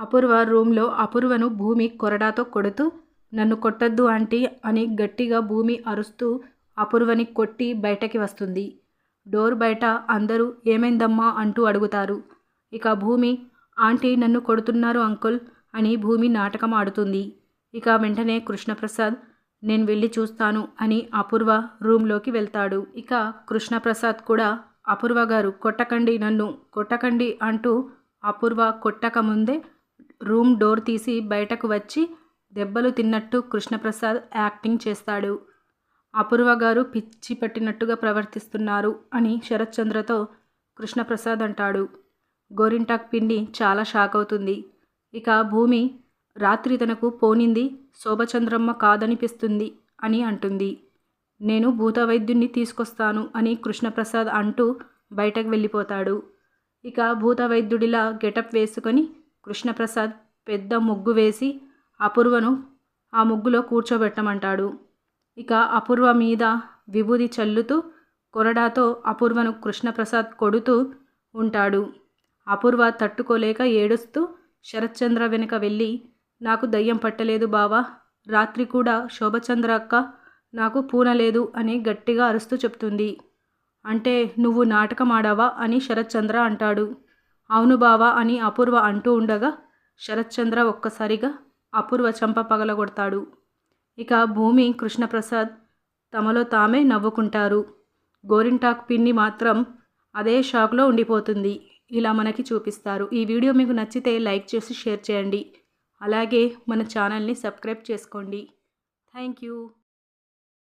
అపూర్వ రూమ్లో అపూర్వను భూమి కొరడాతో కొడుతూ నన్ను కొట్టద్దు ఆంటీ అని గట్టిగా భూమి అరుస్తూ అపూర్వని కొట్టి బయటకి వస్తుంది. డోర్ బయట అందరూ ఏమైందమ్మా అంటూ అడుగుతారు. ఇక భూమి ఆంటీ నన్ను కొడుతున్నారు అంకుల్ అని భూమి నాటకం ఆడుతుంది. ఇక వెంటనే కృష్ణప్రసాద్ నేను వెళ్ళి చూస్తాను అని అపూర్వ రూమ్లోకి వెళ్తాడు. ఇక కృష్ణప్రసాద్ కూడా అపూర్వ గారు కొట్టకండి నన్ను కొట్టకండి అంటూ అపూర్వ కొట్టక ముందే రూమ్ డోర్ తీసి బయటకు వచ్చి దెబ్బలు తిన్నట్టు కృష్ణప్రసాద్ యాక్టింగ్ చేస్తాడు. అపూర్వ గారు పిచ్చి పట్టినట్టుగా ప్రవర్తిస్తున్నారు అని శరత్చంద్రతో కృష్ణప్రసాద్ అంటాడు. గోరింటాక్ పిండి చాలా షాక్ అవుతుంది. ఇక భూమి రాత్రి తనకు పోనింది శోభచంద్రమ్మ కాదనిపిస్తుంది అని అంటుంది. నేను భూతవైద్యుణ్ణి తీసుకొస్తాను అని కృష్ణప్రసాద్ అంటూ బయటకు వెళ్ళిపోతాడు. ఇక భూత వైద్యుడిలా గెటప్ వేసుకొని కృష్ణప్రసాద్ పెద్ద ముగ్గు వేసి అపూర్వను ఆ ముగ్గులో కూర్చోబెట్టమంటాడు. ఇక అపూర్వ మీద విభూది చల్లుతూ కొరడాతో అపూర్వను కృష్ణప్రసాద్ కొడుతూ ఉంటాడు. అపూర్వ తట్టుకోలేక ఏడుస్తూ శరత్చంద్ర వెనుక వెళ్ళి నాకు దయ్యం పట్టలేదు బావా. రాత్రి కూడా శోభచంద్ర అక్క నాకు పూనలేదు అని గట్టిగా అరుస్తూ చెప్తుంది. అంటే నువ్వు నాటకం ఆడావా అని శరత్చంద్ర అంటాడు. అవును బావా అని అపూర్వ అంటూ ఉండగా శరత్చంద్ర ఒక్కసారిగా అపూర్వ చంప పగలగొడతాడు. ఇక భూమి కృష్ణప్రసాద్ తమలో తామే నవ్వుకుంటారు. గోరింటాక్ పిన్ని మాత్రం అదే షాక్లో ఉండిపోతుంది. ఇలా మనకి చూపిస్తారు. ఈ వీడియో మీకు నచ్చితే లైక్ చేసి షేర్ చేయండి. అలాగే మన ఛానల్ని సబ్స్క్రైబ్ చేసుకోండి. Thank you.